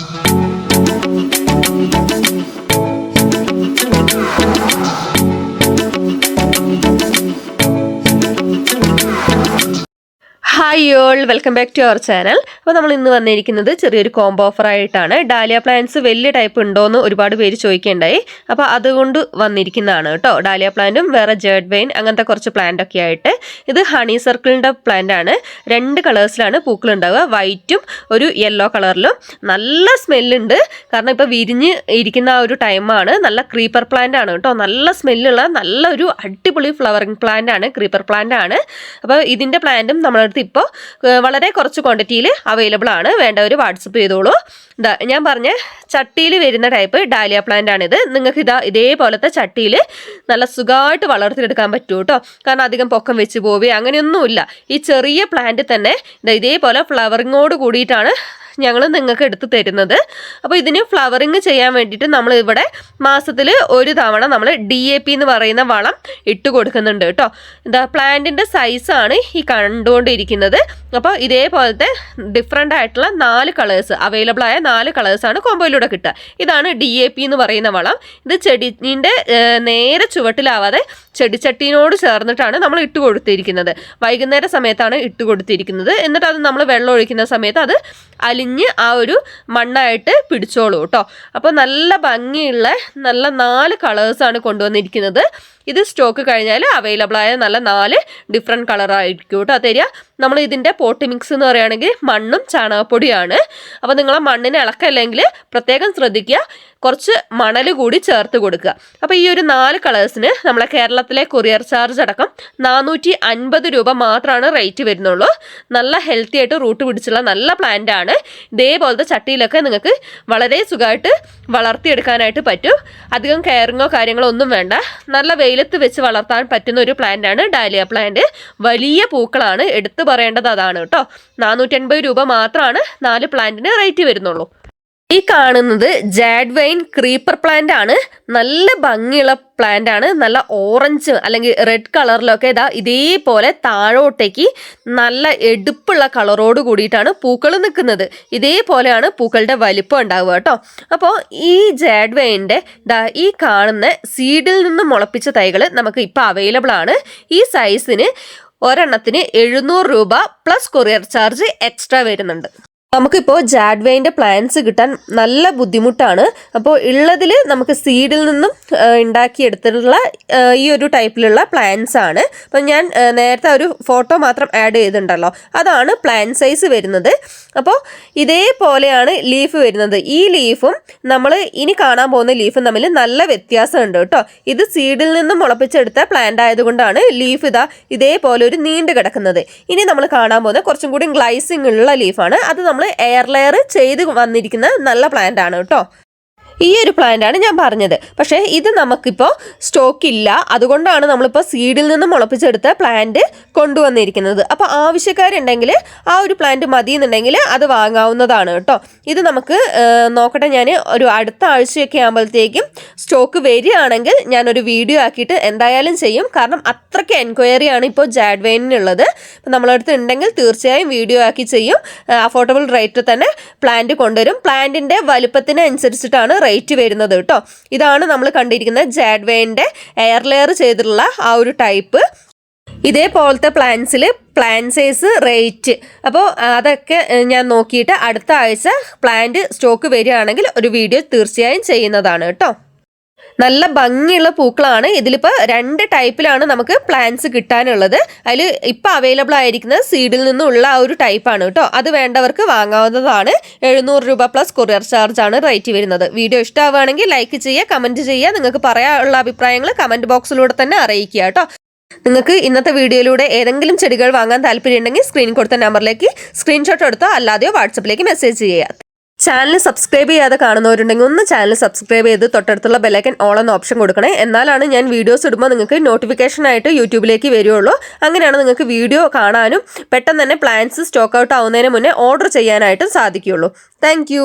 Thank you. Hi y'all welcome back to our channel അപ്പോൾ നമ്മൾ ഇന്ന് വന്നിരിക്കുന്നത് ചെറിയൊരു കോംബോ ഓഫർ ആയിട്ടാണ്. ഡാലിയ പ്ലാന്റ്സ് വലിയ ടൈപ്പ് ഉണ്ടോ എന്ന് ഒരുപാട് പേര് ചോദിക്കേണ്ടായി. അപ്പോൾ അതുകൊണ്ട് വന്നിരിക്കുന്നതാണ് കേട്ടോ. ഡാലിയ പ്ലാന്റും വേറെ ജേർഡ് വെയിൻ അങ്ങനത്തെ കുറച്ച് പ്ലാന്റ് ഒക്കെ ആയിട്ട്. ഇത് ഹണി സർക്കിളിന്റെ പ്ലാന്റ് ആണ്. രണ്ട് കളേഴ്സിലാണ് പൂക്കൾ ഉണ്ടാവുക. വൈറ്റും ഒരു യെല്ലോ കളറിലും നല്ല സ്മെല്ലുണ്ട് കാരണം ഇപ്പോൾ വിരിഞ്ഞ് ഇരിക്കുന്ന ആ ഒരു ടൈമാണ് നല്ല ക്രീപ്പർ പ്ലാന്റ് ആണ് കേട്ടോ. നല്ല സ്മെല്ലുള്ള നല്ലൊരു അടിപൊളി ഫ്ലവറിങ് പ്ലാന്റ് ആണ്. ക്രീപ്പർ പ്ലാന്റ് ആണ്. അപ്പോൾ ഇതിന്റെ പ്ലാന്റും നമ്മളടുത്ത് ഇപ്പോൾ വളരെ കുറച്ച് ക്വാണ്ടിറ്റിയിൽ അവൈലബിൾ ആണ്. വേണ്ടവർ വാട്സപ്പ് ചെയ്തോളൂ. ഞാൻ പറഞ്ഞ ചട്ടിയിൽ വരുന്ന ടൈപ്പ് ഡാലിയ പ്ലാന്റ് ആണിത്. നിങ്ങൾക്ക് ഇതാ ഇതേപോലത്തെ ചട്ടിയിൽ നല്ല സുഖമായിട്ട് വളർത്തിയെടുക്കാൻ പറ്റൂ കേട്ടോ കാരണം അധികം പൊക്കം വെച്ച് പോവുകയോ അങ്ങനെയൊന്നുമില്ല. ഈ ചെറിയ പ്ലാന്റ് തന്നെ ഇതേപോലെ ഫ്ലവറിങ്ങോട് കൂടിയിട്ടാണ് ഞങ്ങൾ നിങ്ങൾക്ക് എടുത്ത് തരുന്നത്. അപ്പോൾ ഇതിന് ഫ്ലവറിങ് ചെയ്യാൻ വേണ്ടിയിട്ട് നമ്മൾ ഇവിടെ മാസത്തിൽ ഒരു തവണ നമ്മൾ ഡി എ പി എന്ന് പറയുന്ന വളം ഇട്ട് കൊടുക്കുന്നുണ്ട് കേട്ടോ. എന്താ പ്ലാന്റിന്റെ സൈസാണ് ഈ കണ്ടുകൊണ്ടിരിക്കുന്നത്. അപ്പോൾ ഇതേപോലത്തെ ഡിഫറെന്റ് ആയിട്ടുള്ള നാല് കളേഴ്സ് അവൈലബിൾ ആയ നാല് കളേഴ്സാണ് കോമ്പോയിലൂടെ കിട്ടുക. ഇതാണ് ഡി എ പി എന്ന് പറയുന്ന വളം. ഇത് ചെടീന്റെ നേരെ ചുവട്ടിലാവാതെ ചെടിച്ചട്ടീനോട് ചേർന്നിട്ടാണ് നമ്മൾ ഇട്ട് കൊടുത്തിരിക്കുന്നത്. വൈകുന്നേര സമയത്താണ് ഇട്ട് കൊടുത്തിരിക്കുന്നത്. എന്നിട്ട് അത് നമ്മൾ വെള്ളം ഒഴിക്കുന്ന സമയത്ത് അത് അലിഞ്ഞ് ആ ഒരു മണ്ണായിട്ട് പിടിച്ചോളൂ കേട്ടോ. അപ്പോൾ നല്ല ഭംഗിയുള്ള നല്ല നാല് കളേഴ്സാണ് കൊണ്ടുവന്നിരിക്കുന്നത്. ഇത് സ്റ്റോക്ക് കഴിഞ്ഞാൽ അവൈലബിൾ ആയ നല്ല നാല് ഡിഫറെന്റ് കളറായിരിക്കും കേട്ടോ. തരിക. നമ്മൾ ഇതിന്റെ പോട്ട് മിക്സ് എന്ന് പറയുകയാണെങ്കിൽ മണ്ണും ചാണകപ്പൊടിയാണ്. അപ്പോൾ നിങ്ങൾ മണ്ണിന് ഇളക്കല്ലെങ്കിൽ പ്രത്യേകം ശ്രദ്ധിക്കുക. കുറച്ച് മണൽ കൂടി ചേർത്ത് കൊടുക്കുക. അപ്പോൾ ഈ ഒരു നാല് കളേഴ്സിന് നമ്മളെ കേരളത്തിലെ കൊറിയർ ചാർജ് അടക്കം നാനൂറ്റി അൻപത് രൂപ മാത്രമാണ് റേറ്റ് വരുന്നുള്ളൂ. നല്ല ഹെൽത്തി ആയിട്ട് റൂട്ട് പിടിച്ചുള്ള നല്ല പ്ലാന്റ് ആണ്. ഇതേപോലത്തെ ചട്ടിയിലൊക്കെ നിങ്ങൾക്ക് വളരെ സുഖമായിട്ട് വളർത്തിയെടുക്കാനായിട്ട് പറ്റും. അധികം കെയറിങ്ങോ കാര്യങ്ങളോ ഒന്നും വേണ്ട. നല്ല വെയിലത്ത് വെച്ച് വളർത്താൻ പറ്റുന്ന ഒരു പ്ലാന്റ് ആണ് ഡാലിയ പ്ലാന്റ് വലിയ പൂക്കളാണ് എടുത്തു പറയേണ്ടത് അതാണ് കേട്ടോ. നാനൂറ്റൻപത് രൂപ മാത്രമാണ് നാല് പ്ലാന്റിന് റേറ്റ് വരുന്നുള്ളൂ. ഈ കാണുന്നത് ജാഡ്വൈൻ ക്രീപ്പർ പ്ലാന്റ് ആണ്. നല്ല ഭംഗിയുള്ള പ്ലാന്റ് ആണ്. നല്ല ഓറഞ്ച് അല്ലെങ്കിൽ റെഡ് കളറിലൊക്കെ ഇതാ ഇതേപോലെ താഴോട്ടേക്ക് നല്ല എടുപ്പുള്ള കളറോട് കൂടിയിട്ടാണ് പൂക്കൾ നിൽക്കുന്നത്. ഇതേപോലെയാണ് പൂക്കളുടെ വലിപ്പം ഉണ്ടാവുക കേട്ടോ. അപ്പോൾ ഈ ജാഡ്വൈന്റെ ഇതാ ഈ കാണുന്ന സീഡിൽ നിന്ന് മുളപ്പിച്ച തൈകൾ നമുക്ക് ഇപ്പോൾ അവൈലബിൾ ആണ്. ഈ സൈസിന് ഒരെണ്ണത്തിന് എഴുന്നൂറ് രൂപ പ്ലസ് കൊറിയർ ചാർജ് എക്സ്ട്രാ വരുന്നുണ്ട്. നമുക്കിപ്പോൾ ജാഡ്വൈന്റെ പ്ലാന്റ്സ് കിട്ടാൻ നല്ല ബുദ്ധിമുട്ടാണ്. അപ്പോൾ ഉള്ളതിൽ നമുക്ക് സീഡിൽ നിന്നും ഉണ്ടാക്കിയെടുത്തിട്ടുള്ള ഈ ഒരു ടൈപ്പിലുള്ള പ്ലാന്റ്സ് ആണ്. അപ്പം ഞാൻ നേരത്തെ ഒരു ഫോട്ടോ മാത്രം ആഡ് ചെയ്തിട്ടുണ്ടല്ലോ. അതാണ് പ്ലാന്റ് സൈസ് വരുന്നത്. അപ്പോൾ ഇതേപോലെയാണ് ലീഫ് വരുന്നത്. ഈ ലീഫും നമ്മൾ ഇനി കാണാൻ പോകുന്ന ലീഫും തമ്മിൽ നല്ല വ്യത്യാസമുണ്ട് കേട്ടോ. ഇത് സീഡിൽ നിന്നും മുളപ്പിച്ചെടുത്ത പ്ലാന്റ് ആയതുകൊണ്ടാണ് ലീഫ് ഇതാ ഇതേപോലെ ഒരു നീണ്ടു കിടക്കുന്നത്. ഇനി നമ്മൾ കാണാൻ പോകുന്ന കുറച്ചും കൂടി ഗ്ലൈസിംഗ് ഉള്ള ലീഫാണ് അത് നമ്മൾ എയർ ലെയർ ചെയ്ത് വന്നിരിക്കുന്ന നല്ല പ്ലാന്റ് ആണ് കേട്ടോ. ഈ ഒരു പ്ലാന്റ് ആണ് ഞാൻ പറഞ്ഞത്. പക്ഷേ ഇത് നമുക്കിപ്പോൾ സ്റ്റോക്ക് ഇല്ല. അതുകൊണ്ടാണ് നമ്മളിപ്പോൾ സീഡിൽ നിന്ന് മുളപ്പിച്ചെടുത്ത പ്ലാന്റ് കൊണ്ടുവന്നിരിക്കുന്നത്. അപ്പോൾ ആവശ്യക്കാരുണ്ടെങ്കിൽ ആ ഒരു പ്ലാന്റ് മതി എന്നുണ്ടെങ്കിൽ അത് വാങ്ങാവുന്നതാണ് കേട്ടോ. ഇത് നമുക്ക് നോക്കട്ടെ ഞാൻ ഒരു അടുത്ത ആഴ്ചയൊക്കെ ആകുമ്പോഴത്തേക്കും സ്റ്റോക്ക് വരികയാണെങ്കിൽ ഞാനൊരു വീഡിയോ ആക്കിയിട്ട് എന്തായാലും ചെയ്യും. കാരണം അത്രയ്ക്ക് എൻക്വയറി ആണ് ഇപ്പോൾ ജാഡ്വെയിനുള്ളത് അപ്പോൾ നമ്മളടുത്ത് ഉണ്ടെങ്കിൽ തീർച്ചയായും വീഡിയോ ആക്കി ചെയ്യും. അഫോർഡബിൾ റേറ്റിൽ തന്നെ പ്ലാന്റ് കൊണ്ടുവരും. പ്ലാന്റിന്റെ വലുപ്പത്തിന് അനുസരിച്ചിട്ടാണ് റേറ്റ് വരുന്നത് കേട്ടോ. ഇതാണ് നമ്മൾ കണ്ടിരിക്കുന്ന ജാഡ്വേന്റെ എയർ ലെയർ ചെയ്തിട്ടുള്ള ആ ഒരു ടൈപ്പ് ഇതേപോലത്തെ പ്ലാൻസിൽ പ്ലാൻ സൈസ് റേറ്റ് അപ്പോൾ അതൊക്കെ ഞാൻ നോക്കിയിട്ട് അടുത്ത ആഴ്ച പ്ലാന്റ് സ്റ്റോക്ക് വരികയാണെങ്കിൽ ഒരു വീഡിയോ തീർച്ചയായും ചെയ്യുന്നതാണ് കേട്ടോ. നല്ല ഭംഗിയുള്ള പൂക്കളാണ്. ഇതിലിപ്പോൾ രണ്ട് ടൈപ്പിലാണ് നമുക്ക് പ്ലാന്റ്സ് കിട്ടാനുള്ളത്. അതിൽ ഇപ്പോൾ അവൈലബിൾ ആയിരിക്കുന്ന സീഡിൽ നിന്നുള്ള ആ ഒരു ടൈപ്പാണ് കേട്ടോ. അത് വേണ്ടവർക്ക് വാങ്ങാവുന്നതാണ്. എഴുന്നൂറ് രൂപ പ്ലസ് കൊറിയർ ചാർജാണ് റേറ്റ് വരുന്നത്. വീഡിയോ ഇഷ്ടമാവുകയാണെങ്കിൽ ലൈക്ക് ചെയ്യുക കമന്റ് ചെയ്യുക. നിങ്ങൾക്ക് പറയാനുള്ള അഭിപ്രായങ്ങൾ കമന്റ് ബോക്സിലൂടെ തന്നെ അറിയിക്കുക കേട്ടോ. നിങ്ങൾക്ക് ഇന്നത്തെ വീഡിയോയിലൂടെ ഏതെങ്കിലും ചെടികൾ വാങ്ങാൻ താല്പര്യമുണ്ടെങ്കിൽ സ്ക്രീൻ കൊടുത്ത നമ്പറിലേക്ക് സ്ക്രീൻഷോട്ട് എടുത്തോ അല്ലാതെയോ വാട്സപ്പിലേക്ക് മെസ്സേജ് ചെയ്യുക. ചാനൽ സബ്സ്ക്രൈബ് ചെയ്യാതെ കാണുന്നവരുണ്ടെങ്കിൽ ഒന്ന് ചാനൽ സബ്സ്ക്രൈബ് ചെയ്ത് തൊട്ടടുത്തുള്ള ബെലൈക്കൻ ഓൾ എന്ന ഓപ്ഷൻ കൊടുക്കണേ. എന്നാലാണ് ഞാൻ വീഡിയോസ് ഇടുമ്പോൾ നിങ്ങൾക്ക് നോട്ടിഫിക്കേഷൻ ആയിട്ട് യൂട്യൂബിലേക്ക് വരികയുള്ളൂ അങ്ങനെയാണ് നിങ്ങൾക്ക് വീഡിയോ കാണാനും പെട്ടെന്ന് തന്നെ പ്ലാൻസ് സ്റ്റോക്ക് ഔട്ട് ആവുന്നതിന് മുന്നേ ഓർഡർ ചെയ്യാനായിട്ടും സാധിക്കുകയുള്ളൂ. താങ്ക്